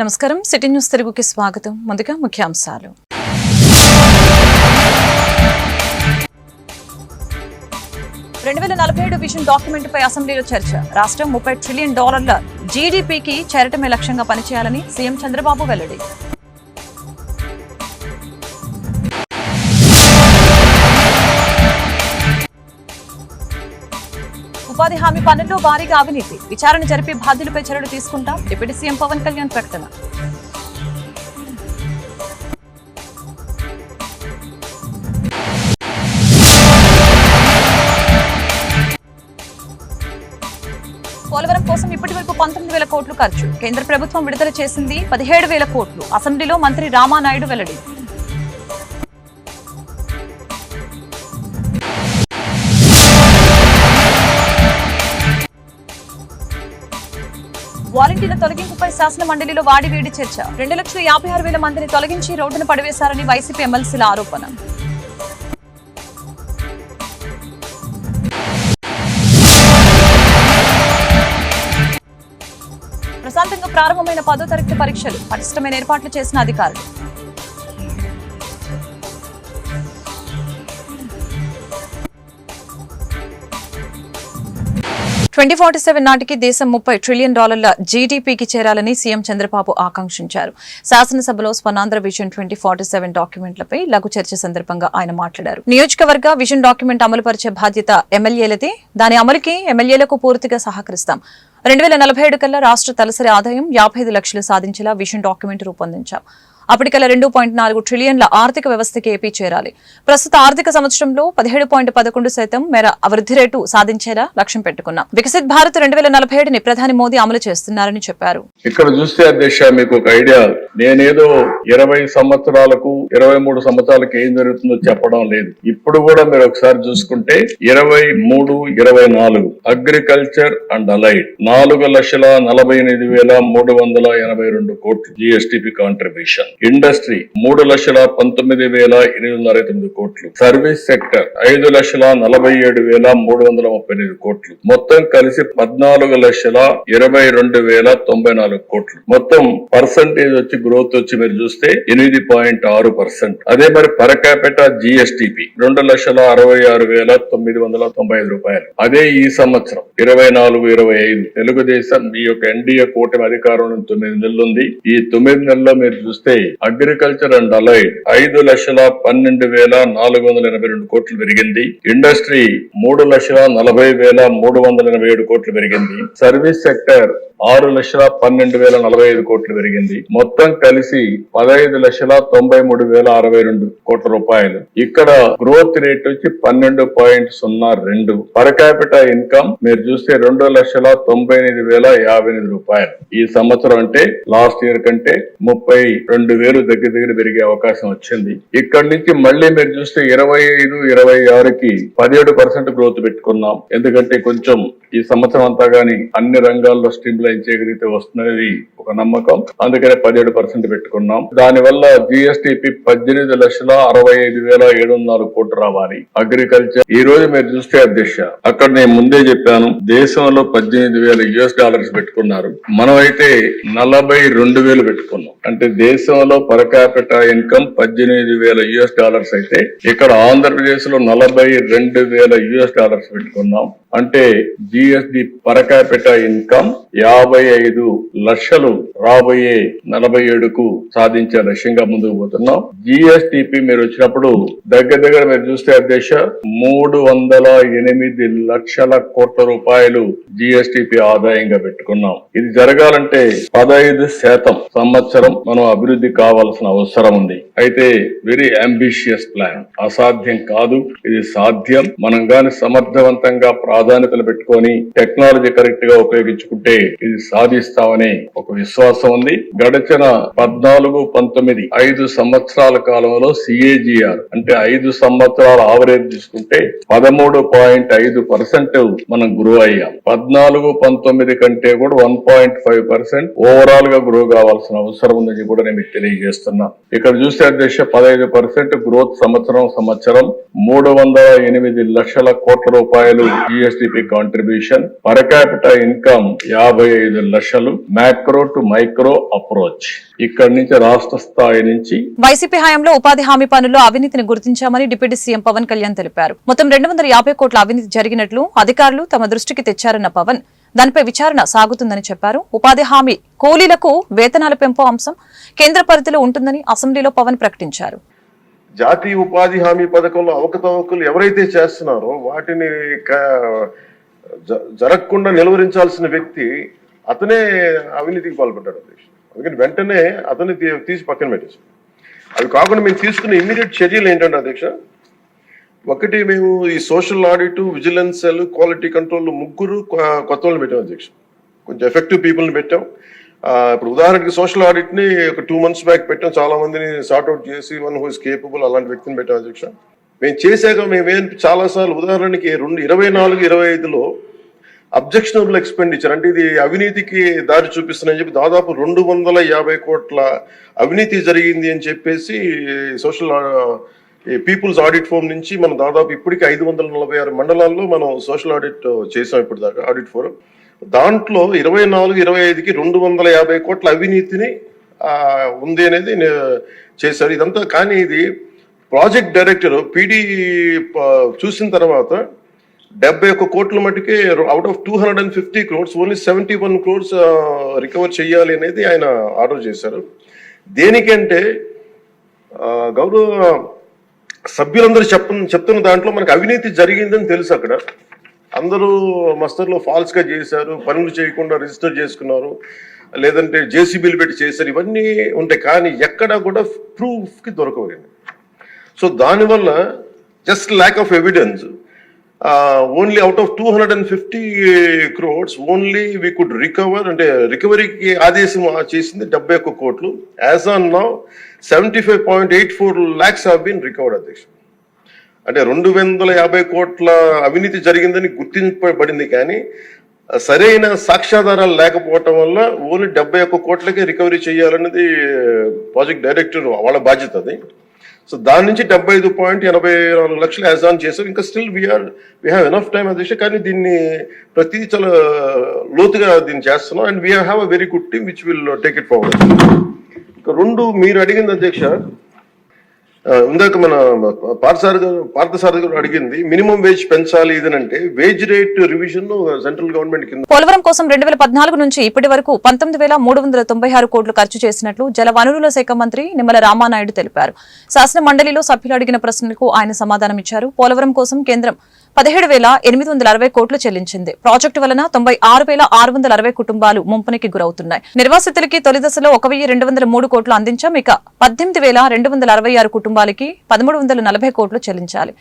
నమస్కారం. City news తెలుగుకి స్వాగతం. ముందుగా ముఖ్యాంశాలు. రెండు వేల నలభై ఏడు విజన్ డాక్యుమెంట్ పై అసెంబ్లీలో చర్చ. రాష్ట్రం ముప్పై ట్రిలియన్ డాలర్ల జీడీపీకి చేరటమే లక్ష్యంగా పనిచేయాలని సీఎం చంద్రబాబు వెల్లడి. ఉపాధి హామీ పనుల్లో భారీగా అవినీతి. విచారణ జరిపి బాధ్యులపై చర్యలు తీసుకుంటాం. డిప్యూటీ సీఎం పవన్ కళ్యాణ్ ప్రకటన. పోలవరం కోసం ఇప్పటి వరకు పంతొమ్మిది వేల కోట్లు ఖర్చు. కేంద్ర ప్రభుత్వం విడుదల చేసింది పదిహేడు వేల కోట్లు. అసెంబ్లీలో మంత్రి రామానాయుడు వెల్లడి. వాలంటీర్ల తొలగింపుపై శాసన మండలిలో వాడివేడి చర్చ. రెండు లక్షల యాభై ఆరు వేల మందిని తొలగించి రోడ్డున పడవేశారని వైసీపీ ఎమ్మెల్సీల ఆరోపణ. ప్రశాంతంగా ప్రారంభమైన పదో తరగతి పరీక్షలు పటిష్టమైన ఏర్పాట్లు చేసిన అధికారులు. ట్వంటీ ఫార్టీ సెవెన్ నాటికి దేశం ముప్పై ట్రిలియన్ డాలర్ల జీడీపీకి చేరాలని సీఎం చంద్రబాబు ఆకాంక్షించారు. శాసనసభలో Swarnandhra vision twenty forty seven డాక్యుమెంట్లపై లఘు చర్చ సందర్భంగా ఆయన మాట్లాడారు. నియోజకవర్గ విజన్ డాక్యుమెంట్ అమలుపరిచే బాధ్యత ఎమ్మెల్యేలదే. దాని అమలుకి ఎమ్మెల్యేలకు పూర్తిగా సహకరిస్తాం. రెండు వేల నలభై ఏడు కల్లా రాష్ట్ర తలసరి ఆదాయం యాభై ఐదు లక్షలు సాధించేలా విజన్ డాక్యుమెంట్ రూపొందించాం. అప్పటికల్లా రెండు పాయింట్ నాలుగు ట్రిలియన్ల ఆర్థిక వ్యవస్థకి ఏపీ చేరాలి. ప్రస్తుత ఆర్థిక సంవత్సరంలో పదిహేడు పాయింట్ పదకొండు శాతం మేర అభివృద్ధి రేటు సాధించేలా లక్ష్యం పెట్టుకున్నాం. వికసిత్ భారత్ రెండు వేల నలభై ఏడుని ప్రధాని మోదీ అమలు చేస్తున్నారని చెప్పారు. ఇక్కడ చూస్తే అధ్యక్ష మీకు ఒక ఐడియా. నేనేదో ఇరవై సంవత్సరాలకు ఇరవై మూడు సంవత్సరాలకు ఏం జరుగుతుందో చెప్పడం లేదు. ఇప్పుడు కూడా మీరు ఒకసారి చూసుకుంటే ఇరవై మూడు ఇరవై నాలుగు. Agriculture and allied. నాలుగు లక్షల నలభై ఎనిమిది వేల మూడు వందల ఎనభై రెండు కోట్లు జిఎస్టిపి కాంట్రిబ్యూషన్. ఇండస్ట్రీ మూడు లక్షల పంతొమ్మిది వేల ఎనిమిది వందల అరవై తొమ్మిది కోట్లు. సర్వీస్ సెక్టర్ ఐదు లక్షల నలభై ఏడు వేల మూడు వందల ముప్పై ఎనిమిది కోట్లు. మొత్తం కలిసి పద్నాలుగు లక్షల ఇరవై రెండు వేల తొంభై నాలుగు కోట్లు. మొత్తం పర్సంటేజ్ వచ్చి గ్రోత్ వచ్చి మీరు చూస్తే ఎనిమిది పాయింట్ ఆరు పర్సెంట్. అదే మరి పర్ క్యాపిట జిఎస్టిపి రెండు లక్షల అరవై ఆరు వేల తొమ్మిది వందల తొంభై ఐదు రూపాయలు. అదే ఈ సంవత్సరం ఇరవై నాలుగు ఇరవై ఐదు. తెలుగుదేశం ఈ యొక్క ఎన్డీఏ కూటమి అధికారం తొమ్మిది నెలలు ఉంది. ఈ తొమ్మిది నెలల్లో మీరు చూస్తే అగ్రికల్చర్ అండ్ అలైడ్ ఐదు లక్షల పన్నెండు వేల నాలుగు వందల ఎనభై రెండు కోట్లు పెరిగింది. ఇండస్ట్రీ మూడు లక్షల నలభై వేల మూడు వందల ఎనభై ఏడు కోట్లు పెరిగింది. సర్వీస్ సెక్టర్ ఆరు లక్షల పన్నెండు వేల నలభై ఐదు కోట్లు పెరిగింది. మొత్తం కలిసి పదహైదు లక్షల తొంభై మూడు వేల అరవై రెండు కోట్ల రూపాయలు. ఇక్కడ గ్రోత్ రేట్ వచ్చి పన్నెండు పాయింట్ సున్నా రెండు. పర్ క్యాపిటల్ ఇన్కమ్ మీరు చూస్తే రెండు లక్షల తొంభై ఎనిమిది వేల యాభై ఎనిమిది రూపాయలు. ఈ సంవత్సరం అంటే లాస్ట్ ఇయర్ కంటే ముప్పై రెండు వేలు దగ్గర దగ్గర పెరిగే అవకాశం వచ్చింది. ఇక్కడ నుంచి మళ్ళీ మీరు చూస్తే ఇరవై ఐదు ఇరవై ఆరుకి పదిహేడు పర్సెంట్ గ్రోత్ పెట్టుకున్నాం. ఎందుకంటే కొంచెం ఈ సంవత్సరం అంతా గాని అన్ని రంగాల్లో స్ట్రీమ్ లైన్ చేయగలిగితే వస్తున్నది ఒక నమ్మకం. అందుకనే పదిహేడు పర్సెంట్ పెట్టుకున్నాం. దానివల్ల జిఎస్టిపి పద్దెనిమిది లక్షల అరవై ఐదు వేల ఏడు వందల నాలుగు కోట్లు రావాలి. అగ్రికల్చర్ ఈ రోజు మీరు చూస్తే అధ్యక్ష అక్కడ నేను ముందే చెప్పాను దేశంలో పద్దెనిమిది వేల యుఎస్ డాలర్స్ పెట్టుకున్నారు. మనం అయితే నలభై రెండు వేలు పెట్టుకున్నాం. అంటే దేశం దేశంలో పర్ ఇన్కమ్ పద్దెనిమిది వేల యుఎస్ డాలర్స్ అయితే ఇక్కడ ఆంధ్రప్రదేశ్లో నలభై రెండు వేల యుఎస్ డాలర్స్ పెట్టుకున్నాం. అంటే జిఎస్డి పర్ క్యాపిటా ఇన్కమ్ యాభై ఐదు లక్షలు రాబోయే నలభై ఏడుకు సాధించే లక్ష్యంగా ముందుకు పోతున్నాం. జిఎస్టిపి మీరు వచ్చినప్పుడు దగ్గర దగ్గర మీరు చూస్తే అధ్యక్ష మూడు వందల ఎనిమిది లక్షల కోట్ల రూపాయలు జిఎస్టిపి ఆదాయంగా పెట్టుకున్నాం. ఇది జరగాలంటే పదహైదు శాతం సంవత్సరం మనం అభివృద్ధి కావాల్సిన అవసరం ఉంది. అయితే వెరీ అంబిషియస్ ప్లాన్ అసాధ్యం కాదు. ఇది సాధ్యం. మనం గాని సమర్థవంతంగా ప్రాధాన్యతలు పెట్టుకొని టెక్నాలజీ కరెక్ట్గా ఉపయోగించుకుంటే ఇది సాధిస్తామని ఒక విశ్వాసం ఉంది. గడిచిన పద్నాలుగు పంతొమ్మిది ఐదు సంవత్సరాల కాలంలో సిఏజిఆర్ అంటే ఐదు సంవత్సరాల ఆవరేజ్ తీసుకుంటే పదమూడు పాయింట్ ఐదు పర్సెంట్ మనం గ్రో అయ్యాం. పద్నాలుగు పంతొమ్మిది కంటే కూడా వన్ పాయింట్ ఫైవ్ పర్సెంట్ ఓవరాల్గా గ్రో కావాల్సిన అవసరం ఉందని కూడా నేను మీకు తెలియజేస్తున్నా. ఇక్కడ చూస్తే అధ్యక్ష పదహైదు పర్సెంట్ గ్రోత్ సంవత్సరం సంవత్సరం మూడు వందల ఎనిమిది లక్షల కోట్ల రూపాయలు GSDP contribution per capital income యాభై ఐదు లక్షలు. Macro to micro approach. ఇక్కడి నుంచి రాష్ట్ర స్థాయి నుంచి వైసీపీ హయాంలో ఉపాధి హామీ పనుల్లో అవినీతిని గుర్తించామని డిప్యూటీ సీఎం పవన్ కళ్యాణ్ తెలిపారు. మొత్తం రెండు వందల యాభై కోట్ల అవినీతి జరిగినట్లు అధికారులు తమ దృష్టికి తెచ్చారన్న పవన్. దానిపై విచారణ సాగుతుందని చెప్పారు. ఉపాధి హామీ కూలీలకు వేతనాల పెంపు అంశం కేంద్ర పరిధిలో ఉంటుందని అసెంబ్లీలో పవన్ ప్రకటించారు. జాతీయ ఉపాధి హామీ పథకంలో అవకతవకలు ఎవరైతే చేస్తున్నారో వాటిని జరగకుండా నిలువరించాల్సిన వ్యక్తి అతనే అవినీతికి పాల్పడ్డాడు అధ్యక్ష అందుకని వెంటనే అతన్ని తీసి పక్కన పెట్టేసి అవి కాకుండా మేము తీసుకున్న ఇమ్మీడియట్ చర్యలు ఏంటంటే అధ్యక్ష? ఒకటి మేము ఈ social audit vigilance cell quality control ముగ్గురు కొ- కొత్త వాళ్ళని పెట్టాం అధ్యక్ష. కొంచెం ఎఫెక్టివ్ పీపుల్ని పెట్టాం. ఇప్పుడు ఉదాహరణకి సోషల్ ఆడిట్ని ఒక టూ మంత్స్ బ్యాక్ పెట్టాం. చాలా మందిని సార్ట్అవుట్ చేసి వన్ హూ ఇస్ కేపబుల్ అలాంటి వ్యక్తిని పెట్టాం అధ్యక్ష. మేము చేశాక మేమేం చాలాసార్లు ఉదాహరణకి రెండు ఇరవై నాలుగు ఇరవై ఐదులో అబ్జెక్షనబుల్ ఎక్స్పెండిచర్ అంటే ఇది అవినీతికి దారి చూపిస్తుందని చెప్పి దాదాపు రెండు వందల యాభై కోట్ల అవినీతి జరిగింది అని చెప్పేసి సోషల్ పీపుల్స్ ఆడిట్ ఫోరం నుంచి మనం దాదాపు ఇప్పటికి ఐదు వందల నలభై ఆరు మండలాల్లో మనం సోషల్ ఆడిట్ చేసాం ఇప్పుడు దాకా ఆడిట్ ఫోరం. దాంట్లో ఇరవై నాలుగు ఇరవై ఐదుకి రెండు వందల యాభై కోట్ల అవినీతిని ఉంది అనేది చేశారు. ఇదంతా కానీ ఇది ప్రాజెక్ట్ డైరెక్టర్ పీడీ చూసిన తర్వాత డెబ్బై ఒక్క కోట్ల మటుకే out of two hundred and fifty crores only seventy one crores recover చేయాలి అనేది ఆయన ఆర్డర్ చేశారు. దేనికంటే గౌరవ సభ్యులందరూ చెప్ప చెప్తున్న దాంట్లో మనకు అవినీతి జరిగిందని తెలుసు అక్కడ. అందరూ మస్తర్లో ఫాల్స్గా చేశారు పనులు చేయకుండా రిజిస్టర్ చేసుకున్నారు లేదంటే జేసీబీలు పెట్టి చేశారు ఇవన్నీ ఉంటాయి. కానీ ఎక్కడా కూడా ప్రూఫ్కి కి సో దానివల్ల just lack of evidence only out of two hundred and fifty crores only we could recover అంటే రికవరీకి ఆదేశం చేసింది డెబ్బై ఒక్క కోట్లు. As on now seventy five point eight four lakhs have been recovered అధ్యక్ష. అంటే రెండు వందల యాభై కోట్ల అవినీతి జరిగిందని గుర్తింపబడింది కానీ సరైన సాక్ష్యాధారాలు లేకపోవటం వల్ల ఓన్లీ డెబ్బై ఒక్క కోట్లకే రికవరీ చేయాలన్నది uh, ప్రాజెక్ట్ డైరెక్టర్ వాళ్ళ బాధ్యత అది. సో దాని నుంచి డెబ్బై ఐదు పాయింట్ ఎనభై నాలుగు లక్షలు యాజ్ ఆన్ చేసాం ఇంకా still we are we have enough time అధ్యక్ష కానీ దీన్ని ప్రతి చాలా లోతుగా దీన్ని చేస్తున్నాం. And we have a very good team which will take it forward ఇంకా రెండు మీరు అడిగింది అధ్యక్ష ఇందాక మన పార్థసారథి పార్థసారథి గారు అడిగింది మినిమం వేజ్ పెంచాలి ఇదనంటే wage rate revision central government కింద పోలవరం కోసం రెండు వేల పద్నాలుగు నుంచి ఇప్పటి వరకు పంతొమ్మిది వేల మూడు వందల తొంభై ఆరు కోట్లు ఖర్చు చేసినట్లు జల వనరుల శాఖ మంత్రి నిమ్మల రామానాయుడు తెలిపారు. శాసన మండలిలో సభ్యులు అడిగిన ప్రశ్నలకు ఆయన సమాధానం ఇచ్చారు పోలవరం కోసం కేంద్రం పదిహేడు వేల ఎనిమిది వందల అరవై కోట్లు చెల్లించింది. ప్రాజెక్టు వలన తొంభై ఆరు వేల ఆరు వందల అరవై కుటుంబాలు ముంపునికి గురవుతున్నాయి. నిర్వాసితులకి తొలి దశలో ఒక వెయ్యి రెండు వందల మూడు కోట్లు అందించాం. ఇక పద్దెనిమిది వేల రెండు వందల అరవై ఆరు కుటుంబాలకి పదమూడు వందల నలభై కోట్లు చెల్లించాలి.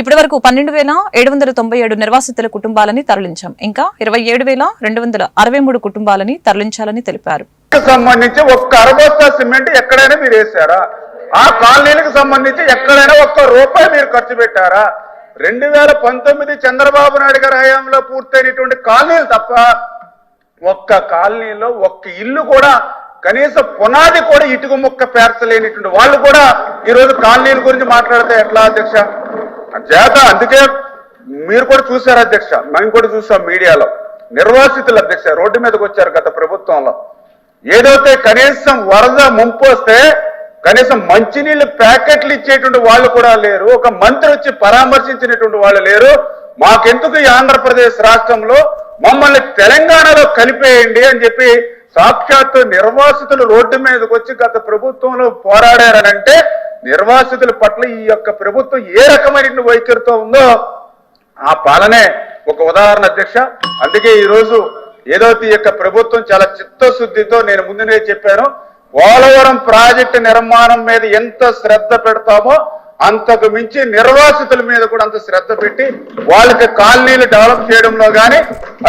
ఇప్పటి వరకు పన్నెండు వేల ఏడు వందల తొంభై ఏడు నిర్వాసితుల కుటుంబాలని తరలించాం. ఇంకా ఇరవై ఏడు వేల రెండు వందల అరవై మూడు కుటుంబాలని తరలించాలని తెలిపారు. సంబంధించి ఒక్క అరబస్తా సిమెంట్ ఎక్కడైనా మీరు వేసారా ఆ కాలనీలకు సంబంధించి ఎక్కడైనా ఒక్క రూపాయి మీరు ఖర్చు పెట్టారా? రెండు వేల పంతొమ్మిది చంద్రబాబు నాయుడు గారి హయాంలో పూర్తయినటువంటి కాలనీలు తప్ప ఒక్క కాలనీలో ఒక్క ఇల్లు కూడా కనీసం పునాది కూడా ఇటుక ముక్క పేర్చలేనిటువంటి వాళ్ళు కూడా ఈరోజు కాలనీల గురించి మాట్లాడితే ఎట్లా అధ్యక్ష? చేత అందుకే మీరు కూడా చూశారు అధ్యక్ష మేము కూడా చూసాం మీడియాలో. నిర్వాసితులు అధ్యక్ష రోడ్డు మీదకి వచ్చారు గత ప్రభుత్వంలో. ఏదైతే కనీసం వరద ముంపు వస్తే కనీసం మంచినీళ్ళు ప్యాకెట్లు ఇచ్చేటువంటి వాళ్ళు కూడా లేరు ఒక మంత్రి వచ్చి పరామర్శించినటువంటి వాళ్ళు లేరు. మాకెందుకు ఈ ఆంధ్రప్రదేశ్ రాష్ట్రంలో మమ్మల్ని తెలంగాణలో కలిపేయండి అని చెప్పి సాక్షాత్తు నిర్వాసితులు రోడ్డు మీదకి వచ్చి గత ప్రభుత్వంలో పోరాడారనంటే నిర్వాసితుల పట్ల ఈ యొక్క ప్రభుత్వం ఏ రకమైన వైఖరితో ఉందో ఆ పాలనే ఒక ఉదాహరణ అధ్యక్ష. అందుకే ఈరోజు ఏదో ఏదైతే ఈ యొక్క ప్రభుత్వం చాలా చిత్తశుద్ధితో నేను ముందునే చెప్పాను. పోలవరం ప్రాజెక్టు నిర్మాణం మీద ఎంత శ్రద్ధ పెడతామో అంతకు మించి నిర్వాసితుల మీద కూడా అంత శ్రద్ధ పెట్టి వాళ్ళకి కాలనీలు డెవలప్ చేయడంలో కానీ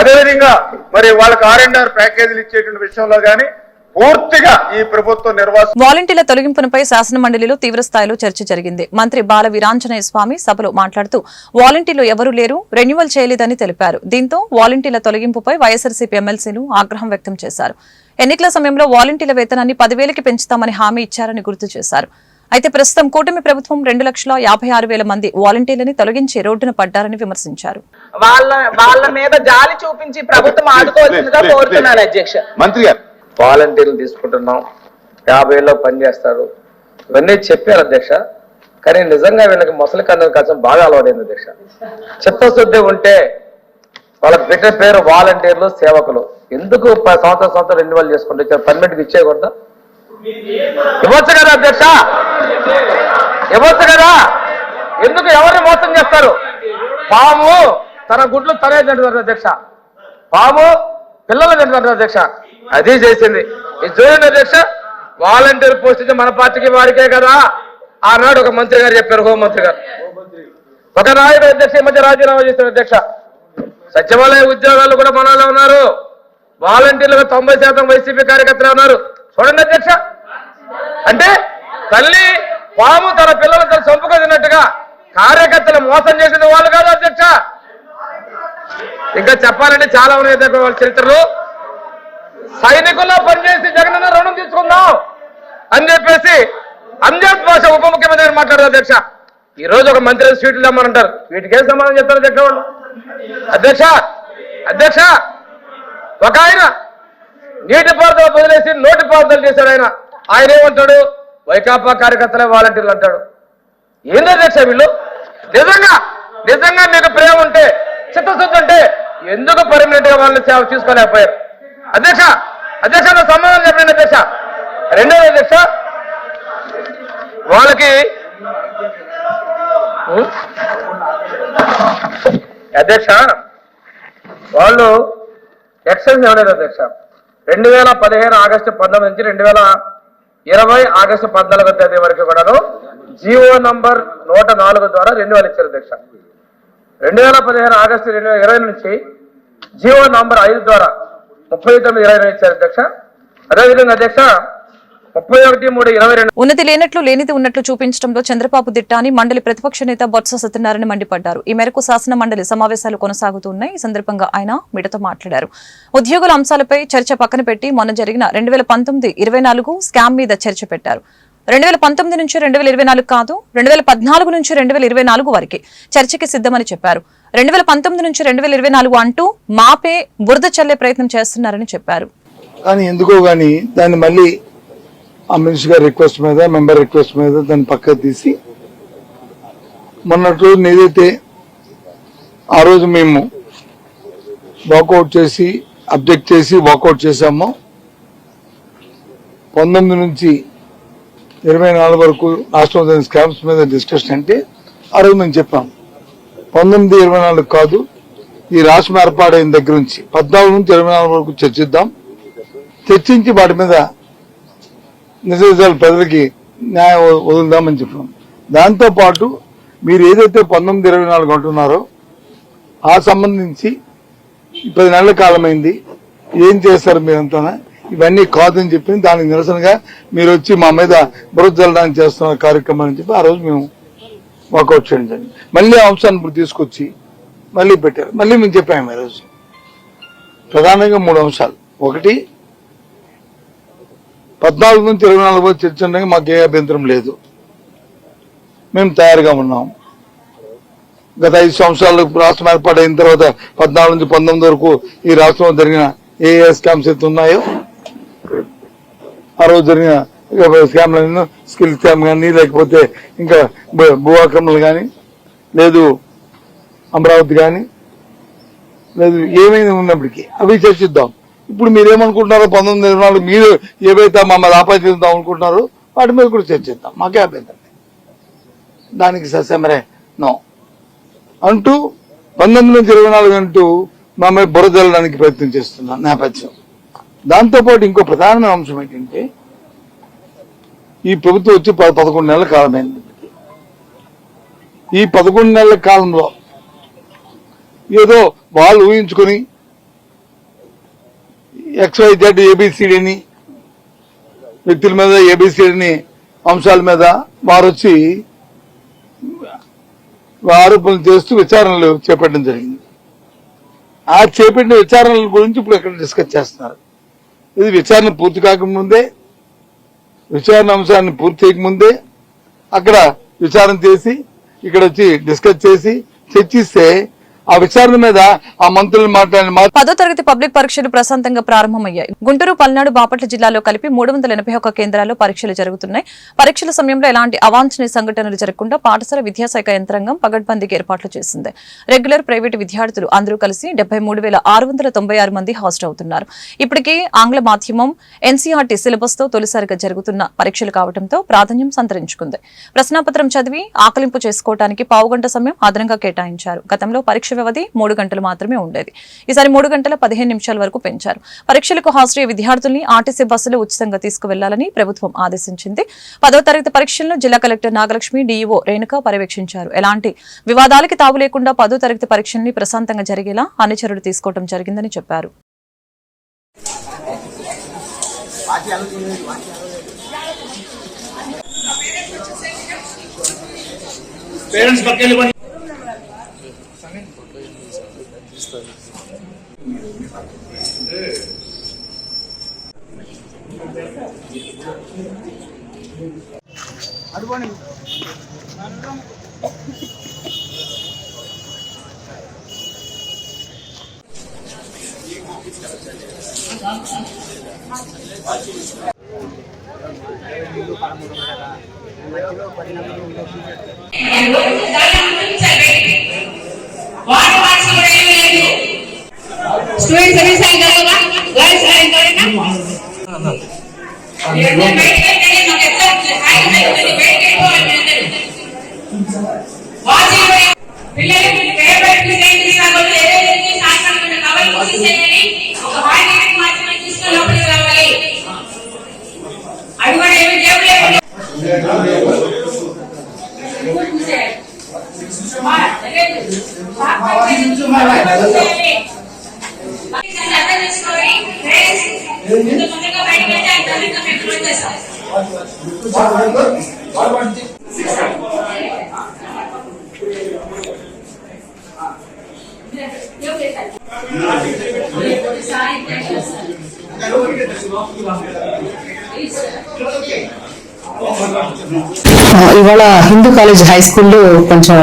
అదేవిధంగా మరి వాళ్ళకి ఆర్ అండ్ ఆర్ ప్యాకేజీలు ఇచ్చేటువంటి విషయంలో కానీ పూర్తిగా ఈ ప్రభుత్వ నిర్వాసి వాలంటీర్ల తొలగింపునపై శాసన మండలిలో తీవ్ర స్థాయిలో చర్చ జరిగింది. మంత్రి బాల వీరాంజనేయ స్వామి సభలో మాట్లాడుతూ వాలంటీర్లు ఎవరూ లేరు రెన్యువల్ చేయలేదని తెలిపారు. దీంతో వాలంటీర్ల తొలగింపుపై వైఎస్ఆర్సీపీ ఎమ్మెల్సీలు ఆగ్రహం వ్యక్తం చేశారు. ఎన్నికల సమయంలో వాలంటీర్ల వేతనాన్ని పదివేలకి పెంచుతామని హామీ ఇచ్చారని గుర్తు చేశారు. అయితే ప్రస్తుతం కూటమి ప్రభుత్వం రెండు లక్షల యాభై ఆరు వేల మంది వాలంటీర్లని తొలగించి రోడ్డున పడ్డారని విమర్శించారు. వాళ్ళ వాళ్ళ మీద జాలి చూపించి ప్రభుత్వం ఆదుకోవాల్సిందిగా కోరుతున్నాను అధ్యక్ష. మంత్రి గారు. వాలంటీర్లు తీసుకుంటున్నాం. యాభై ఏళ్ళలో పనిచేస్తారు. ఇవన్నీ చెప్పారు అధ్యక్ష. కానీ నిజంగా వీళ్ళకి మొసలి కన్ను కచ్చం బాగా అలవాడైంది అధ్యక్ష. చిత్తశుద్ధి ఉంటే వాళ్ళ బిడ్డ పేరు వాలంటీర్లు సేవకులు. ఎందుకు సంవత్సరం సంవత్సరం రెన్యువల్ చేసుకుంటే పర్మిట్కి ఇచ్చేయకూడదు. ఇవ్వచ్చు కదా అధ్యక్ష? ఇవ్వచ్చు కదా? ఎందుకు ఎవరిని మోసం చేస్తారు? పాము తన గుడ్లు తనే తింటున్నారు అధ్యక్ష. పాము పిల్లలు తింటున్నారు అధ్యక్ష. అది చేసింది. ఇది చూడండి అధ్యక్ష. వాలంటీర్ పోస్ట్ మన పార్టీకి వారికే కదా. ఆనాడు ఒక మంత్రి గారు చెప్పారు హోంమంత్రి గారు. ఒక నాయుడు అధ్యక్ష ఈ మధ్య రాజీనామా చేశారు అధ్యక్ష. సచివాలయ ఉద్యోగాలు కూడా మనలో ఉన్నారు. వాలంటీర్లుగా తొంభై శాతం వైసీపీ కార్యకర్తలు ఉన్నారు. చూడండి అధ్యక్ష. అంటే తల్లి పాము తన పిల్లలు తన చంపుకు తిన్నట్టుగా కార్యకర్తలు మోసం చేసిన వాళ్ళు కాదు అధ్యక్ష. ఇంకా చెప్పాలంటే చాలా ఉన్నాయి అధ్యక్ష వాళ్ళ చరిత్రలు. సైనికుల్లో పనిచేసి జగనన్న రుణం తీసుకుందాం అని చెప్పేసి అంజాద్ భాష ఉప ముఖ్యమంత్రి గారు మాట్లాడారు అధ్యక్ష. ఈ రోజు ఒక మంత్రి స్వీట్లు తెమ్మనంటారు. వీటికి ఏం సమాధానం చెప్తారు అధ్యక్ష వాళ్ళు? అధ్యక్ష అధ్యక్ష. ఒక ఆయన నీటి పారుదల వదిలేసి నోటి పారుదల చేశాడు ఆయన. ఆయన ఏమంటాడు? వైకాపా కార్యకర్తలే వాలంటీర్లు అంటాడు. ఏందో అధ్యక్ష వీళ్ళు? నిజంగా నిజంగా మీకు ప్రేమ ఉంటే చిత్తశుద్ధి ఉంటే ఎందుకు పర్మనెంట్గా వాళ్ళని సేవ తీసుకోలేకపోయారు అధ్యక్ష అధ్యక్ష నా చెప్పండి అధ్యక్ష. రెండోది అధ్యక్ష వాళ్ళకి అధ్యక్ష వాళ్ళు ఎక్సైజ్ ఇవ్వలేదు అధ్యక్ష రెండు వేల పదిహేను ఆగస్టు పంతొమ్మిది నుంచి రెండు వేల ఇరవై ఆగస్టు పద్నాలుగో తేదీ వరకు కూడాను జియో నంబర్ నూట నాలుగు ద్వారా రెన్యువల్ ఇచ్చారు అధ్యక్ష. రెండు వేల పదిహేను ఆగస్టు రెండు వేల ఇరవై నుంచి జియో నంబర్ ఐదు ద్వారా ముప్పై తొమ్మిది ఇరవై ఇచ్చారు అధ్యక్ష. అదేవిధంగా అధ్యక్ష ఉన్నది లేనట్లు లేనిది ఉన్నట్లు చూపించడంలో చంద్రబాబు దిట్ట అని మండలి ప్రతిపక్ష నేత బొత్స సత్యనారాయణ మండిపడ్డారు. ఈ మేరకు శాసన మండలి సమావేశాలు కొనసాగుతున్నాయి. ఈ సందర్భంగా ఆయన మీడియాతో మాట్లాడారు. ఉద్యోగుల అంశాలపై చర్చ పక్కన పెట్టి మొన్న జరిగిన రెండు వేల పంతొమ్మిది ఇరవై నాలుగు స్కామ్ మీద చర్చ పెట్టారు. రెండు వేల పంతొమ్మిది నుంచి రెండు వేల ఇరవై నాలుగు కాదు రెండు వేల పద్నాలుగు నుంచి రెండు వేల ఇరవై నాలుగు వరకే చర్చకి సిద్ధమని చెప్పారు. రెండు వేల పంతొమ్మిది నుంచి రెండు వేల ఇరవై నాలుగు అంటూ మాపే బురద చల్లే ప్రయత్నం చేస్తున్నారని చెప్పారు. కానీ ఎందుకో కానీ దాన్ని మళ్ళీ ఆ మినిస్టర్ గారి రిక్వెస్ట్ మీద మెంబర్ రిక్వెస్ట్ మీద దాన్ని పక్కకు తీసి మొన్నటి రోజు ఏదైతే ఆ రోజు మేము వాకౌట్ చేసి అబ్జెక్ట్ చేసి వాకౌట్ చేశామో పంతొమ్మిది నుంచి ఇరవై నాలుగు వరకు రాష్ట్రంలో స్కామ్స్ మీద డిస్కషన్ అంటే ఆ రోజు మేము చెప్పాం. పంతొమ్మిది ఇరవై నాలుగు కాదు ఈ రాష్ట్రం ఏర్పాటైన దగ్గర నుంచి పద్నాలుగు నుంచి ఇరవై నాలుగు వరకు చర్చిద్దాం. చర్చించి వాటి మీద నిజాలు ప్రజలకి న్యాయం వదులుదామని చెప్పాం దాంతో పాటు మీరు ఏదైతే పంతొమ్మిది ఇరవై నాలుగు అంటున్నారో ఆ సంబంధించి పది నెలల కాలమైంది. ఏం చేస్తారు మీరంతా ఇవన్నీ కాదని చెప్పి దానికి నిరసనగా మీరు వచ్చి మా మీద బురద జల్లడానికి చేస్తున్న కార్యక్రమం అని చెప్పి ఆ రోజు మేము వాకౌట్ చేయడం మళ్ళీ అంశాన్ని ఇప్పుడు తీసుకొచ్చి మళ్ళీ పెట్టారు. మళ్ళీ మేము చెప్పాము ఈరోజు ప్రధానంగా మూడు అంశాలు. ఒకటి పద్నాలుగు నుంచి ఇరవై నాలుగు వరకు చర్చ ఉండగా మాకు ఏ అభ్యంతరం లేదు. మేము తయారుగా ఉన్నాం. గత ఐదు సంవత్సరాలు రాష్ట్రం ఏర్పాటైన తర్వాత పద్నాలుగు నుంచి పంతొమ్మిది వరకు ఈ రాష్ట్రంలో జరిగిన ఏ ఏ స్కామ్స్ అయితే ఉన్నాయో ఆ రోజు జరిగిన స్కామ్లను స్కిల్ స్కామ్ కానీ లేకపోతే ఇంకా భూ- ఆక్రమణలు కానీ లేదు అమరావతి కానీ లేదు ఏమైనా ఉన్నప్పటికీ అవి చర్చిద్దాం. ఇప్పుడు మీరేమనుకుంటున్నారో పంతొమ్మిది ఇరవై నాలుగు మీరు ఏవైతే మమ్మల్ని ఆపాదిద్దాం అనుకుంటున్నారో వాటి మీద కూడా చర్చిద్దాం మాకే అభ్యంతరం దానికి ససమరే నో. అంటూ పంతొమ్మిది నుంచి ఇరవై నాలుగు అంటూ మమ్మల్ని బురదల్లడానికి ప్రయత్నం చేస్తున్న నేపథ్యం. దాంతోపాటు ఇంకో ప్రధానమైన అంశం ఏంటంటే ఈ ప్రభుత్వం వచ్చి పదకొండు నెలల కాలమైంది. ఈ పదకొండు నెలల కాలంలో ఏదో వాళ్ళు ఊహించుకొని ఎక్స్వై జెడ్ ఏబిసిడిని వ్యక్తుల మీద ఏబిసిడిని అంశాల మీద వారు వచ్చి ఆరోపణలు చేస్తూ విచారణలు చేపట్టడం జరిగింది. ఆ చేపట్టిన విచారణల గురించి ఇప్పుడు ఇక్కడ డిస్కస్ చేస్తున్నారు. ఇది విచారణ పూర్తి కాకముందే విచారణ అంశాన్ని పూర్తి చేయకముందే అక్కడ విచారణ చేసి ఇక్కడ వచ్చి డిస్కస్ చేసి చర్చిస్తే ఆ విచారణ మీద ఆ మంత్రులు మాట్లాడిన పదో తరగతి పబ్లిక్ పరీక్షలు ప్రశాంతంగా ప్రారంభమయ్యాయి. గుంటూరు పల్నాడు బాపట్ల జిల్లాలో కలిపి మూడు వందల ఎనభై ఒక్క కేంద్రాల్లో పరీక్షలు జరుగుతున్నాయి. పరీక్షల సమయంలో ఎలాంటి అవాంఛనీయ సంఘటనలు జరగకుండా పాఠశాల విద్యాశాఖ యంత్రాంగం పగడ్బందీకి ఏర్పాట్లు చేసింది. రెగ్యులర్ ప్రైవేటు విద్యార్థులు అందరూ కలిసి డెబ్బై మూడు వేల ఆరు వందల తొంభై ఆరు మంది హాస్టల్ అవుతున్నారు. ఇప్పటికే ఆంగ్ల మాధ్యమం ఎన్సీఆర్టీ సిలబస్తో తొలిసారిగా జరుగుతున్న పరీక్షలు కావడంతో ప్రాధాన్యం సంతరించుకుంది. ప్రశ్నాపత్రం చదివి ఆకలింపు చేసుకోవడానికి పావుగంట సమయం అదనంగా కేటాయించారు. గతంలో పరీక్ష వ్యవధి మూడు గంటలు మాత్రమే ఉండేది. ఈసారి మూడు గంటల పదిహేను నిమిషాల వరకు పెంచారు. పరీక్షలకు హాజరయ్యే విద్యార్థుల్ని ఆర్టీసీ బస్సులు ఉచితంగా తీసుకువెళ్ళాలని ప్రభుత్వం ఆదేశించింది. పదో తరగతి పరీక్షలను జిల్లా కలెక్టర్ నాగలక్ష్మి డీఈఓ రేణుక పర్యవేక్షించారు. ఎలాంటి వివాదాలకి తావు లేకుండా పదో తరగతి పరీక్షల్ని ప్రశాంతంగా జరిగేలా అన్ని చర్యలు తీసుకోవడం జరిగిందని చెప్పారు. అడుగు. కాలేజ్ హై స్కూల్లో కొంచెం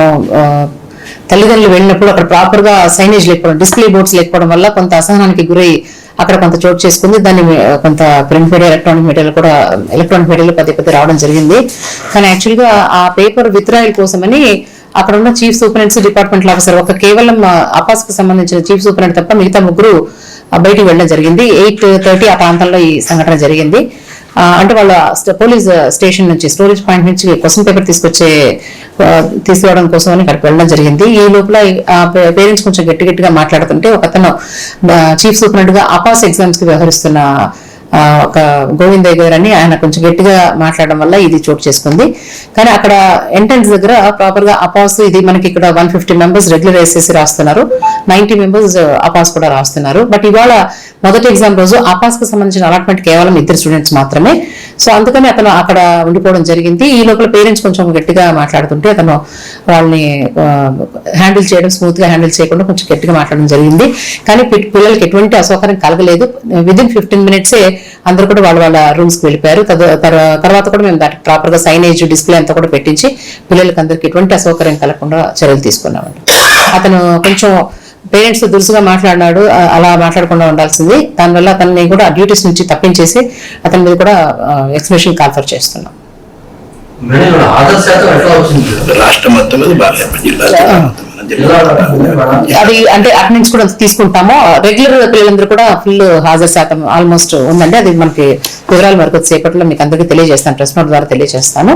తల్లిదండ్రులు వెళ్ళినప్పుడు అక్కడ ప్రాపర్గా సైనేజ్ లేకపోవడం డిస్ప్లే బోర్డ్స్ లేకపోవడం వల్ల కొంత అసహనానికి గురై అక్కడ కొంత చోటు చేసుకుంది. దాన్ని కొంత ప్రింట్ మీడియా ఎలక్ట్రానిక్ మీడియాలో కూడా ఎలక్ట్రానిక్ మీడియాలో పదే పదే రావడం జరిగింది. కానీ యాక్చువల్గా ఆ పేపర్ విత్రాయిల్ కోసమని అక్కడ ఉన్న చీఫ్ సూపరింటెండెంట్ డిపార్ట్మెంట్ ఆఫీసర్ ఒక కేవలం అపాస్కు సంబంధించిన చీఫ్ సూపరింటెండెంట్ తప్ప మిగతా ముగ్గురు బయటికి వెళ్ళడం జరిగింది. ఎయిట్ థర్టీ ఆ ప్రాంతంలో ఈ సంఘటన జరిగింది. అంటే వాళ్ళ పోలీస్ స్టేషన్ నుంచి స్టోరేజ్ పాయింట్ నుంచి క్వశ్చన్ పేపర్ తీసుకొచ్చే తీసుకురావడం కోసం అని అక్కడికి వెళ్ళడం జరిగింది. ఈ లోపల పేరెంట్స్ కొంచెం గట్టి గట్టిగా మాట్లాడుతుంటే ఒక అతను చీఫ్ సూపరింటెండెంట్ అపాస్ ఎగ్జామ్స్కి వ్యవహరిస్తున్న ఒక గోవిందయ్య గారు అని ఆయన కొంచెం గట్టిగా మాట్లాడడం వల్ల ఇది చోటు చేసుకుంది. కానీ అక్కడ ఎంట్రన్స్ దగ్గర ప్రాపర్గా అపాస్ ఇది మనకి ఇక్కడ వన్ ఫిఫ్టీ మెంబర్స్ రెగ్యులర్ వేసేసి రాస్తున్నారు. నైన్టీ మెంబర్స్ అపాస్ కూడా రాస్తున్నారు. బట్ ఇవాళ మొదటి ఎగ్జామ్ రోజు అపాస్కు సంబంధించిన అలాట్మెంట్ కేవలం ఇద్దరు స్టూడెంట్స్ మాత్రమే. సో అందుకని అతను అక్కడ ఉండిపోవడం జరిగింది. ఈ లోపల పేరెంట్స్ కొంచెం గట్టిగా మాట్లాడుతుంటే అతను వాళ్ళని హ్యాండిల్ చేయడం స్మూత్గా హ్యాండిల్ చేయకుండా కొంచెం గట్టిగా మాట్లాడడం జరిగింది. కానీ పిల్లలకి ఎటువంటి అసౌకర్యం కలగలేదు. విదిన్ ఫిఫ్టీన్ మినిట్సే అందరూ కూడా వాళ్ళ వాళ్ళ రూమ్స్కి వెళ్ళిపోయారు. తర్వాత కూడా మేము దానికి ప్రాపర్గా సైనేజ్ డిస్ప్లే అంతా కూడా పెట్టించి పిల్లలకి అందరికి ఎటువంటి అసౌకర్యం కలగకుండా చర్యలు తీసుకున్నామండి. అతను కొంచెం పేరెంట్స్ దురుసుగా మాట్లాడినాడు. అలా మాట్లాడకుండా ఉండాల్సింది. దానివల్ల అతన్ని కూడా డ్యూటీస్ నుంచి తప్పించేసి అతని మీద కూడా ఎక్స్ప్రెషన్ కాల్ఫర్ చేస్తున్నాం. రాష్ట్రం మొత్తం జిల్లా అది అంటే అటు నుంచి కూడా తీసుకుంటాము? రెగ్యులర్ పిల్లలందరూ కూడా ఫుల్ హాజరు శాతం ఆల్మోస్ట్ ఉందండి. అది మనకి వివరాలు మరి కొద్దిసేపట్లో మీకు అందరికీ తెలియజేస్తాను. ప్రెస్ నోట్ ద్వారా తెలియజేస్తాను.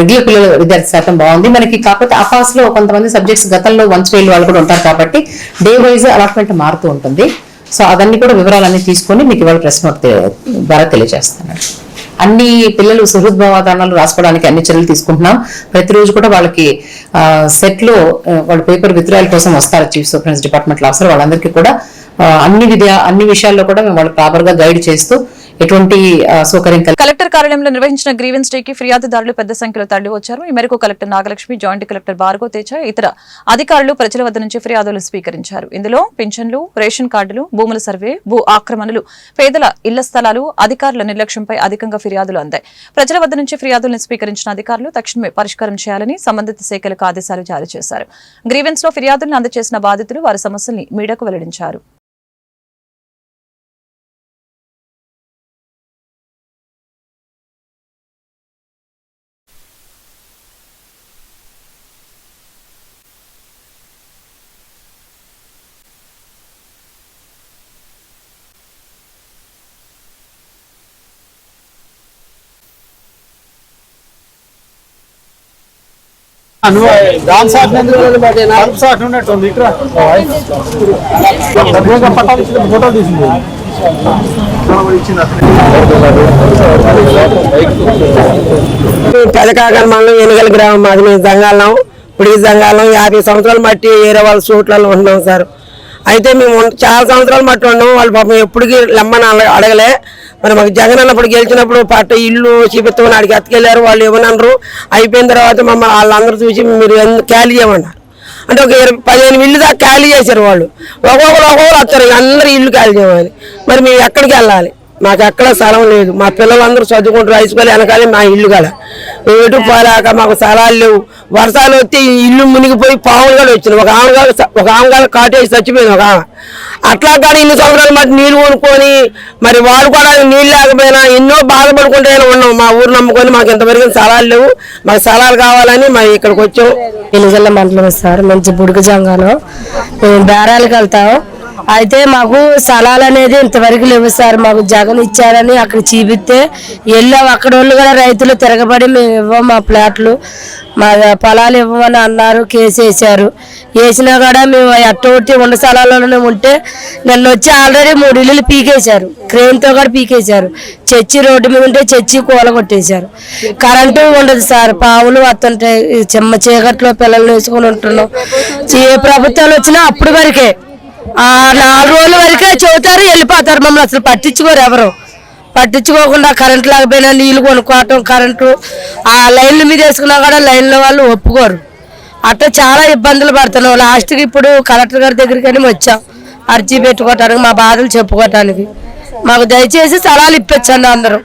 రెగ్యులర్ పిల్లల విద్యార్థి శాతం బాగుంది. మనకి కాకపోతే అపాస్లో కొంతమంది సబ్జెక్ట్స్ గతంలో వన్స్ ఫెయిల్ వాళ్ళు కూడా ఉంటారు కాబట్టి డే వైజ్ అలాట్మెంట్ మారుతూ ఉంటుంది. సో అదన్నీ కూడా వివరాలన్నీ తీసుకొని మీకు ఇవాళ ప్రెస్ నోట్ ద్వారా తెలియజేస్తాను. అన్ని పిల్లలు సుహృద్భావాదానాలు రాసుకోవడానికి అన్ని చర్యలు తీసుకుంటున్నాం. ప్రతిరోజు కూడా వాళ్ళకి సెట్లో వాళ్ళ పేపర్ విత్డ్రాయల్ కోసం వస్తారు చీఫ్ సూపరెన్స్ డిపార్ట్మెంట్ ఆఫీసర్ వాళ్ళందరికీ కూడా అన్ని విద్య అన్ని విషయాల్లో కూడా మేము వాళ్ళు ప్రాపర్గా గైడ్ చేస్తూ ఎటువంటి సౌకర్యం కలెక్టర్ కార్యాలయంలో నిర్వహించిన గ్రీవెన్స్ డే కి ఫిర్యాదుదారులు పెద్ద సంఖ్యలో తరలి వచ్చారు. ఈ మేరకు collector Nagalakshmi joint collector Bhargava Teja ఇతర అధికారులు ప్రజల వద్ద నుంచి ఫిర్యాదులు స్వీకరించారు. ఇందులో పింఛన్లు రేషన్ కార్డులు భూముల సర్వే భూ ఆక్రమణలు పేదల ఇళ్ళ స్థలాలు అధికారుల నిర్లక్ష్యంపై అధికంగా ఫిర్యాదులు అందాయి. ప్రజల వద్ద నుంచి ఫిర్యాదులను స్వీకరించిన అధికారులు తక్షణమే పరిష్కారం చేయాలని సంబంధిత శాఖలకు ఆదేశాలు జారీ చేశారు. గ్రీవెన్స్లో ఫిర్యాదులను అందజేసిన బాధితులు వారి సమస్యల్ని మీడియాకు వెల్లడించారు. పెదకాకల మండలం ఎనుగల గ్రామం మాది. మేము సంఘాలం ఇప్పుడు ఈ సంఘాలం యాభై సంవత్సరాలు మట్టి వేరే వాళ్ళ సూట్లలో ఉంటున్నాం సార్. అయితే మేము చాలా సంవత్సరాలు మట్టి ఉండము వాళ్ళు పాపం ఎప్పటికీ లమ్మని అడగలే. మరి మాకు జగన్ అన్నప్పుడు గెలిచినప్పుడు పట్ట ఇల్లు చూపిస్తామని అడిగి అతికెళ్ళారు వాళ్ళు ఇవ్వనన్నారు అయిపోయిన తర్వాత మమ్మల్ని వాళ్ళందరూ చూసి మీరు ఎందుకు ఖాళీ చేయమన్నారు. అంటే ఒక ఇరవై పదిహేను ఇల్లు దాకా ఖాళీ చేశారు వాళ్ళు. ఒక్కొక్కరు ఒక్కొక్కరు వస్తారు. అందరూ ఇల్లు ఖాళీ చేయమని. మరి మేము ఎక్కడికి వెళ్ళాలి? మాకు ఎక్కడ స్థలం లేదు. మా పిల్లలందరూ చదువుకుంటారు హై స్కూల్ వెనకాలే మా ఇల్లు గల మేము ఎటు పోలేక మాకు స్థలాలు లేవు. వర్షాలు వస్తే ఈ ఇల్లు మునిగిపోయి పావులు కూడా వచ్చినాయి. ఒక ఆమె గారు ఒక ఆమె గారు కాటేసి చచ్చిపోయింది ఒక ఆమె. అట్లా కానీ ఇన్ని సంవత్సరాలు మరి నీళ్ళు కొనుక్కొని మరి వాడుకోవడానికి నీళ్ళు లేకపోయినా ఎన్నో బాధపడుకుంటూనే ఉన్నాం. మా ఊరు నమ్ముకొని మాకు ఇంతవరకు స్థలాలు లేవు. మాకు స్థలాలు కావాలని మరి ఇక్కడికి వచ్చాం. ఎలుగల్ల మండలం సార్ మంచి బుడుగు జంగాలో. మేము బేరాలకు వెళ్తాం. అయితే మాకు స్థలాలు అనేది ఇంతవరకు లేవు సార్. మాకు జగన్ ఇచ్చారని అక్కడ చూపిస్తే వెళ్ళాం. అక్కడ వాళ్ళు కూడా రైతులు తిరగబడి మేము ఇవ్వం మా ప్లాట్లు మా పొలాలు ఇవ్వమని అన్నారు కేసు వేశారు. వేసినా కూడా మేము అట్టొట్టి ఉన్న స్థలాల్లోనే ఉంటే నన్ను వచ్చి ఆల్రెడీ మూడు ఇల్లులు పీకేశారు. క్రేన్తో కూడా పీకేశారు. చర్చి రోడ్డు మీద ఉంటే చర్చి కూల కొట్టేశారు. కరెంటు ఉండదు సార్. పావులు వస్తుంటాయి. చెమ్మ చిమ్మ చీకట్లో పిల్లల్ని వేసుకొని ఉంటున్నాం. ఏ ప్రభుత్వాలు వచ్చినా అప్పుడు వరకే నాలుగు రోజుల వరకే చెబుతారు వెళ్ళిపోతారు మమ్మల్ని అసలు పట్టించుకోరు ఎవరు. పట్టించుకోకుండా కరెంట్ లేకపోయినా నీళ్ళు కొనుక్కోవటం కరెంటు. ఆ లైన్ల మీద వేసుకున్నా కూడా లైన్ల వాళ్ళు ఒప్పుకోరు. అట్లా చాలా ఇబ్బందులు పడుతున్నాం. లాస్ట్కి ఇప్పుడు కలెక్టర్ గారి దగ్గరికని వచ్చాం. అర్జీ పెట్టుకోవటానికి మా బాధలు చెప్పుకోవటానికి. మాకు దయచేసి స్థలాలు ఇప్పించండి అందరూ.